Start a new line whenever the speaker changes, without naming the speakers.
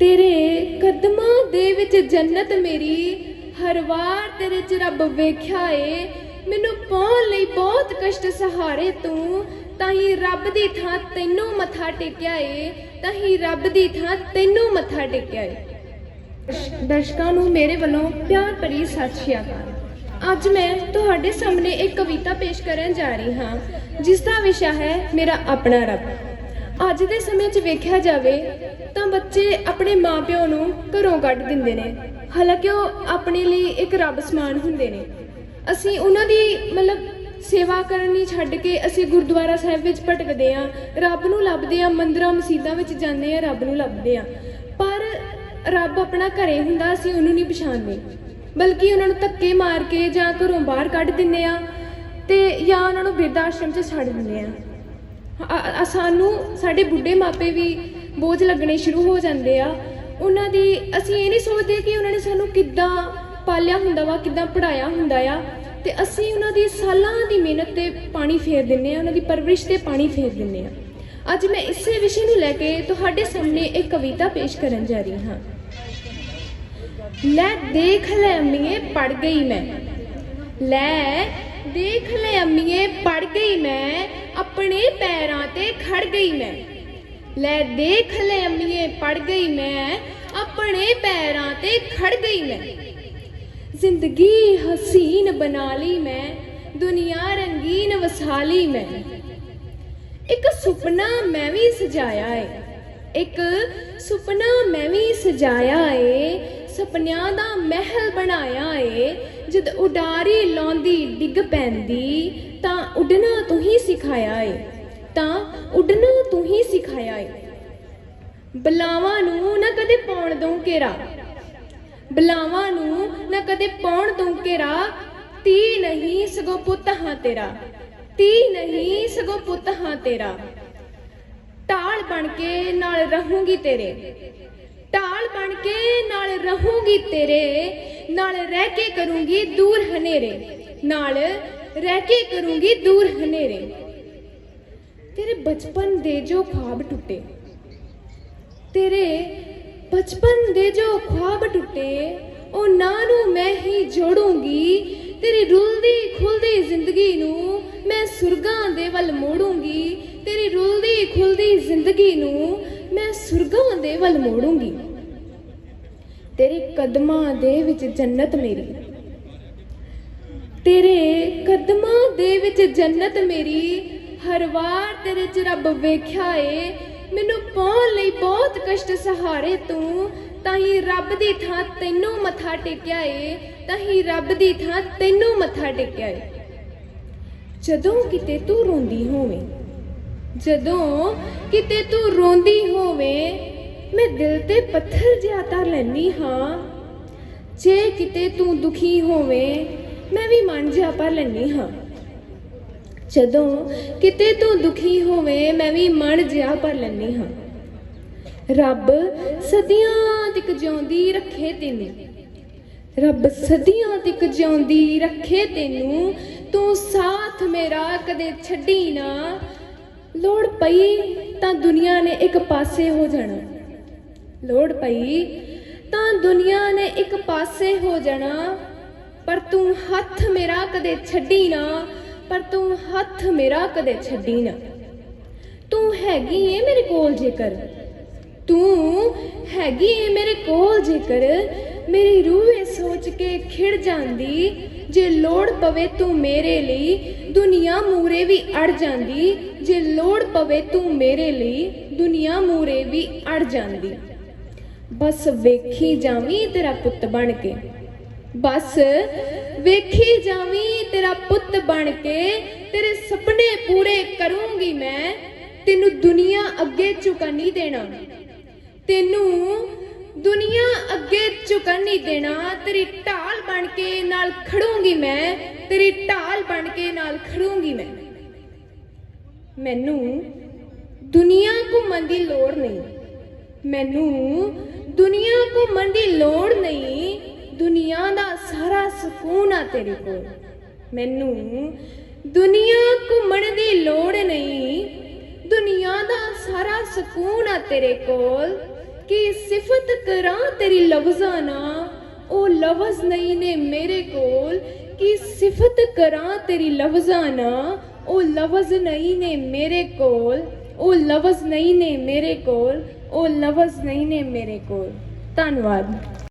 ਤੇਰੇ ਕਦਮਾਂ ਦੇ ਵਿੱਚ ਜੰਨਤ ਮੇਰੀ, ਹਰ ਵਾਰ ਤੇਰੇ ਚ ਰੱਬ ਵੇਖਿਆ ਏ। ਮੈਨੂੰ ਪਾਉਣ ਲਈ ਬਹੁਤ ਕਸ਼ਟ ਸਹਾਰੇ ਤੂੰ, ਤਾਂ ਹੀ ਰੱਬ ਦੀ ਥਾਂ ਤੈਨੂੰ ਮੱਥਾ ਟੇਕਿਆ ਏ, ਤਾਂ ਹੀ ਰੱਬ ਦੀ ਥਾਂ ਤੈਨੂੰ ਮੱਥਾ ਟੇਕਿਆ ਏ। ਦਰਸ਼ਕਾਂ ਨੂੰ ਮੇਰੇ ਵੱਲੋਂ ਪਿਆਰ ਭਰੀ ਸਤਿ ਸ਼੍ਰੀ ਅਕਾਲ। ਅੱਜ ਮੈਂ ਤੁਹਾਡੇ ਸਾਹਮਣੇ ਇੱਕ ਕਵਿਤਾ ਪੇਸ਼ ਕਰਨ ਜਾ ਰਹੀ ਹਾਂ, ਜਿਸ ਦਾ ਵਿਸ਼ਾ ਹੈ, ਮੇਰਾ ਆਪਣਾ ਰੱਬ। ਅੱਜ ਦੇ ਸਮੇਂ 'ਚ ਵੇਖਿਆ ਜਾਵੇ ਤਾਂ ਬੱਚੇ ਆਪਣੇ ਮਾਪਿਓ ਨੂੰ ਘਰੋਂ ਕੱਢ ਦਿੰਦੇ ਨੇ। ਹਾਲਾਂਕਿ ਉਹ ਆਪਣੇ ਲਈ ਇੱਕ ਰੱਬ ਸਮਾਨ ਹੁੰਦੇ ਨੇ। ਅਸੀਂ ਉਹਨਾਂ ਦੀ ਮਤਲਬ ਸੇਵਾ ਕਰਨੀ ਛੱਡ ਕੇ ਅਸੀਂ ਗੁਰਦੁਆਰਾ ਸਾਹਿਬ ਵਿੱਚ ਭਟਕਦੇ ਆਂ ਰੱਬ ਨੂੰ ਲੱਭਦੇ ਆਂ ਮੰਦਰਾਂ, ਮਸਜਿਦਾਂ ਵਿੱਚ ਜਾਂਦੇ ਆਂ ਰੱਬ ਨੂੰ ਲੱਭਦੇ ਆਂ ਪਰ ਰੱਬ ਆਪਣਾ ਘਰੇ ਹੁੰਦਾ, ਅਸੀਂ ਉਹਨੂੰ ਨਹੀਂ ਪਛਾਣਦੇ। ਬਲਕਿ ਉਹਨਾਂ ਨੂੰ ਧੱਕੇ ਮਾਰ ਕੇ ਜਾਂ ਘਰੋਂ ਬਾਹਰ ਕੱਢ ਦਿੰਦੇ ਆ ਤੇ ਜਾਂ ਉਹਨਾਂ ਨੂੰ ਬਿਰਧ ਆਸ਼ਰਮ 'ਚ ਛੱਡ ਦਿੰਦੇ ਆ ਆ- ਆ- ਸਾਨੂੰ ਸਾਡੇ ਬੁੱਢੇ ਮਾਪੇ ਵੀ ਬੋਝ ਲੱਗਣੇ ਸ਼ੁਰੂ ਹੋ ਜਾਂਦੇ ਆ। ਉਹਨਾਂ ਦੀ ਅਸੀਂ ਇਹ ਨਹੀਂ ਸੋਚਦੇ ਕਿ ਉਹਨਾਂ ਨੇ ਸਾਨੂੰ ਕਿੱਦਾਂ ਪਾਲਿਆ ਹੁੰਦਾ ਵਾ, ਕਿੱਦਾਂ ਪੜਾਇਆ ਹੁੰਦਾ ਆ। ਤੇ ਅਸੀਂ ਉਹਨਾਂ ਦੀ ਸਾਲਾਂ ਦੀ ਮਿਹਨਤ ਤੇ ਪਾਣੀ ਫੇਰ ਦਿੰਨੇ ਆ, ਉਹਨਾਂ ਦੀ ਪਰਵਰਿਸ਼ ਤੇ ਪਾਣੀ ਫੇਰ ਦਿੰਨੇ ਆ। ਅੱਜ ਮੈਂ ਇਸੇ ਵਿਸ਼ੇ ਨੂੰ ਲੈ ਕੇ ਤੁਹਾਡੇ ਸਾਹਮਣੇ ਇੱਕ ਕਵਿਤਾ ਪੇਸ਼ ਕਰਨ ਜਾ ਰਹੀ ਹਾਂ। ਲੈ ਦੇਖ ਲੈ ਅੰਮੀਏ ਪੜ ਗਈ ਮੈਂ। ਲੈ ਦੇਖ ਲੈ ਅੰਮੀਏ, ਪੜ ਗਈ ਮੈਂ, ਆਪਣੇ ਪੈਰਾਂ ਤੇ ਖੜ ਗਈ ਮੈਂ। ਲੈ ਦੇਖ ਲੈ ਅੰਮੀਏ, ਪੜ ਗਈ ਮੈਂ, ਆਪਣੇ ਪੈਰਾਂ ਤੇ ਖੜ ਗਈ ਮੈਂ। ਜ਼ਿੰਦਗੀ ਹਸੀਨ ਬਣਾ ਲਈ ਮੈਂ, ਦੁਨੀਆ ਰੰਗੀਨ ਵਸਾ ਲਈ ਮੈਂ। ਇੱਕ ਸੁਪਨਾ ਮੈਂ ਵੀ ਸਜਾਇਆ ਏ, ਇੱਕ ਸੁਪਨਾ ਮੈਂ ਵੀ ਸਜਾਇਆ ਏ, ਸੁਪਨਿਆਂ ਦਾ ਮਹਿਲ ਬਣਾਇਆ ਏ ਜਦ ਉਡਾਰੀ ਲਾਉਂਦੀ ਡਿੱਗ ਪੈਂਦੀ, ਤਾਂ ਉੱਡਣਾ ਤੂੰ ਹੀ ਸਿਖਾਇਆ ਏ। ਤਾਂ ਉੱਡਣਾ ਤੂੰ ਹੀ ਸਿਖਾਇਆ ਏ। ਬਲਾਵਾਂ ਨੂੰ ਨਾ ਕਦੇ ਪਾਉਣ ਦਊਂ ਘੇਰਾ। ਬਲਾਵਾਂ ਨੂੰ ਨਾ ਕਦੇ ਪਾਉਣ ਦਊਂ ਘੇਰਾ। ਤੀ ਨਹੀਂ ਸਗੋਂ ਪੁੱਤ ਹਾਂ ਤੇਰਾ। ਤੀ ਨਹੀਂ ਸਗੋਂ ਪੁੱਤ ਹਾਂ ਤੇਰਾ। ਢਾਲ ਬਣ ਕੇ ਨਾਲ ਰਹੂੰਗੀ ਤੇਰੇ। ਢਾਲ ਬਣ ਕੇ ਨਾਲ ਰਹੂੰਗੀ ਤੇਰੇ। ਨਾਲ ਰਹਿ ਕੇ ਕਰੂੰਗੀ ਦੂਰ ਹਨੇਰੇ, ਨਾਲ ਰਹਿ ਕੇ ਕਰੂੰਗੀ ਦੂਰ ਹਨੇਰੇ। ਤੇਰੇ ਬਚਪਨ ਦੇ ਜੋ ਖਾਬ ਟੁੱਟੇ, ਤੇਰੇ ਬਚਪਨ ਦੇ ਜੋ ਖਾਬ ਟੁੱਟੇ ਉਹਨਾਂ ਨੂੰ ਮੈਂ ਹੀ ਜੋੜੂੰਗੀ। ਤੇਰੀ ਰੁਲਦੀ ਖੁੱਲਦੀ ਜ਼ਿੰਦਗੀ ਨੂੰ ਮੈਂ ਸੁਰਗਾਂ ਦੇ ਵੱਲ ਮੋੜੂੰਗੀ। ਤੇਰੀ ਰੁਲਦੀ ਖੁੱਲਦੀ ਜ਼ਿੰਦਗੀ ਨੂੰ ਮੈਂ ਸੁਰਗਾਂ ਦੇ ਵੱਲ ਮੋੜੂੰਗੀ। ਤੇਰੇ ਕਦਮਾਂ ਦੇ ਵਿੱਚ ਜੰਨਤ ਮੇਰੀ। ਤੇਰੇ ਕਦਮਾਂ ਦੇ ਵਿੱਚ ਜੰਨਤ ਮੇਰੀ। ਹਰ ਵਾਰ ਤੇਰੇ ਚ ਰੱਬ ਵੇਖਿਆ ਏ। ਮੈਨੂੰ ਪਾਉਣ ਲਈ ਬਹੁਤ ਕਸ਼ਟ ਸਹਾਰੇ ਤੂੰ। ਤਾਂ ਹੀ ਰੱਬ ਦੀ ਥਾਂ ਤੈਨੂੰ ਮੱਥਾ ਟੇਕਿਆ ਏ। ਤਾਂ ਹੀ ਰੱਬ ਦੀ ਥਾਂ ਤੈਨੂੰ ਮੱਥਾ ਟੇਕਿਆ ਏ। ਜਦੋਂ ਕਿਤੇ ਤੂੰ ਰੋਂਦੀ ਹੋਵੇਂ, ਜਦੋਂ ਕਿਤੇ ਤੂੰ ਰੋਂਦੀ ਹੋਵੇਂ ਮੈਂ ਦਿਲ ਤੇ ਪੱਥਰ ਜਿਹਾ ਧਰ ਲੈਨੀ ਹਾਂ। ਜੇ ਕਿਤੇ ਤੂੰ ਦੁਖੀ ਹੋਵੇਂ, ਮੈਂ ਵੀ ਮਨ ਜਿਹਾ ਭਰ ਲੈਨੀ ਹਾਂ। ਜਦੋਂ ਕਿਤੇ ਤੂੰ ਦੁਖੀ ਹੋਵੇਂ, ਮੈਂ ਵੀ ਮਨ ਜਿਹਾ ਭਰ ਲੈਨੀ ਹਾਂ। ਰੱਬ ਸਦੀਆਂ ਤੱਕ ਜਿਉਂਦੀ ਰੱਖੇ ਤੈਨੂੰ। ਰੱਬ ਸਦੀਆਂ ਤੱਕ ਜਿਉਂਦੀ ਰੱਖੇ ਤੈਨੂੰ। ਤੂੰ ਸਾਥ ਮੇਰਾ ਕਦੇ ਛੱਡੀ ਨਾ। ਲੋੜ ਪਈ ਤਾਂ ਦੁਨੀਆ ਨੇ ਇੱਕ ਪਾਸੇ ਹੋ ਜਾਣਾ। ਲੋੜ ਪਈ, ਤਾਂ ਦੁਨੀਆ ਨੇ ਇੱਕ ਪਾਸੇ ਹੋ ਜਾਣਾ। ਪਰ ਤੂੰ ਹੱਥ ਮੇਰਾ ਕਦੇ ਛੱਡੀ ਨਾ, ਪਰ ਤੂੰ ਹੱਥ ਮੇਰਾ ਕਦੇ ਛੱਡੀ ਨਾ। ਤੂੰ ਹੈਗੀ ਏ ਮੇਰੇ ਕੋਲ ਜੇਕਰ, ਤੂੰ ਹੈਗੀ ਏ ਮੇਰੇ ਕੋਲ ਜੇਕਰ, ਮੇਰੀ ਰੂਹ ਇਹ ਸੋਚ ਕੇ ਖਿੜ ਜਾਂਦੀ, ਜੇ ਲੋੜ ਪਵੇ ਤੂੰ ਮੇਰੇ ਲਈ, ਦੁਨੀਆ ਮੂਰੇ ਵੀ ਅੜ ਜਾਂਦੀ, ਜੇ ਲੋੜ ਪਵੇ ਤੂੰ ਮੇਰੇ ਲਈ, ਦੁਨੀਆ ਮੂਰੇ ਵੀ ਅੜ ਜਾਂਦੀ। ਬਸ ਵੇਖੀ ਜਾਵੀਂ ਤੇਰਾ ਪੁੱਤ ਬਣ ਕੇ। ਬਸ ਵੇਖੀ ਜਾਵੀਂ ਤੇਰਾ ਪੁੱਤ ਬਣ ਕੇ, ਤੇਰੇ ਸੁਪਨੇ ਪੂਰੇ ਕਰੂੰਗੀ ਮੈਂ, ਤੈਨੂੰ ਦੁਨੀਆ ਅੱਗੇ ਝੁਕਣ ਨਹੀਂ ਦੇਣਾ। ਤੈਨੂੰ ਦੁਨੀਆ ਅੱਗੇ ਝੁਕਣ ਨਹੀਂ ਦੇਣਾ, ਤੇਰੀ ਢਾਲ ਬਣ ਕੇ ਨਾਲ ਖੜੂੰਗੀ ਮੈਂ, ਤੇਰੀ ਢਾਲ ਬਣ ਕੇ ਨਾਲ ਖੜੂੰਗੀ ਮੈਂ। ਮੈਨੂੰ ਦੁਨੀਆ ਘੁੰਮਣ ਦੀ ਲੋੜ ਨਹੀਂ। ਮੈਨੂੰ ਦੁਨੀਆ ਘੁੰਮਣ ਦੀ ਲੋੜ ਨਹੀਂ। ਦੁਨੀਆ ਦਾ ਸਾਰਾ ਸਕੂਨ ਆ ਤੇਰੇ ਕੋਲ। ਮੈਨੂੰ ਦੁਨੀਆ ਘੁੰਮਣ ਦੀ ਲੋੜ ਨਹੀਂ। ਦੁਨੀਆ ਦਾ ਸਾਰਾ ਸਕੂਨ ਆ ਤੇਰੇ ਕੋਲ। ਕਿ ਸਿਫਤ ਕਰਾਂ ਤੇਰੀ ਲਫ਼ਜ਼ਾਂ ਨਾ ਉਹ ਲਫ਼ਜ਼ ਨਹੀਂ ਨੇ ਮੇਰੇ ਕੋਲ। ਕਿ ਸਿਫਤ ਕਰਾਂ ਤੇਰੀ ਲਫ਼ਜ਼ਾਂ ਨਾ ਉਹ ਲਫ਼ਜ਼ ਨਹੀਂ ਨੇ ਮੇਰੇ ਕੋਲ। ਉਹ ਲਫ਼ਜ਼ ਨਹੀਂ ਨੇ ਮੇਰੇ ਕੋਲ। ਉਹ ਲਫ਼ਜ਼ ਨਹੀਂ ਨੇ ਮੇਰੇ ਕੋਲ। ਧੰਨਵਾਦ।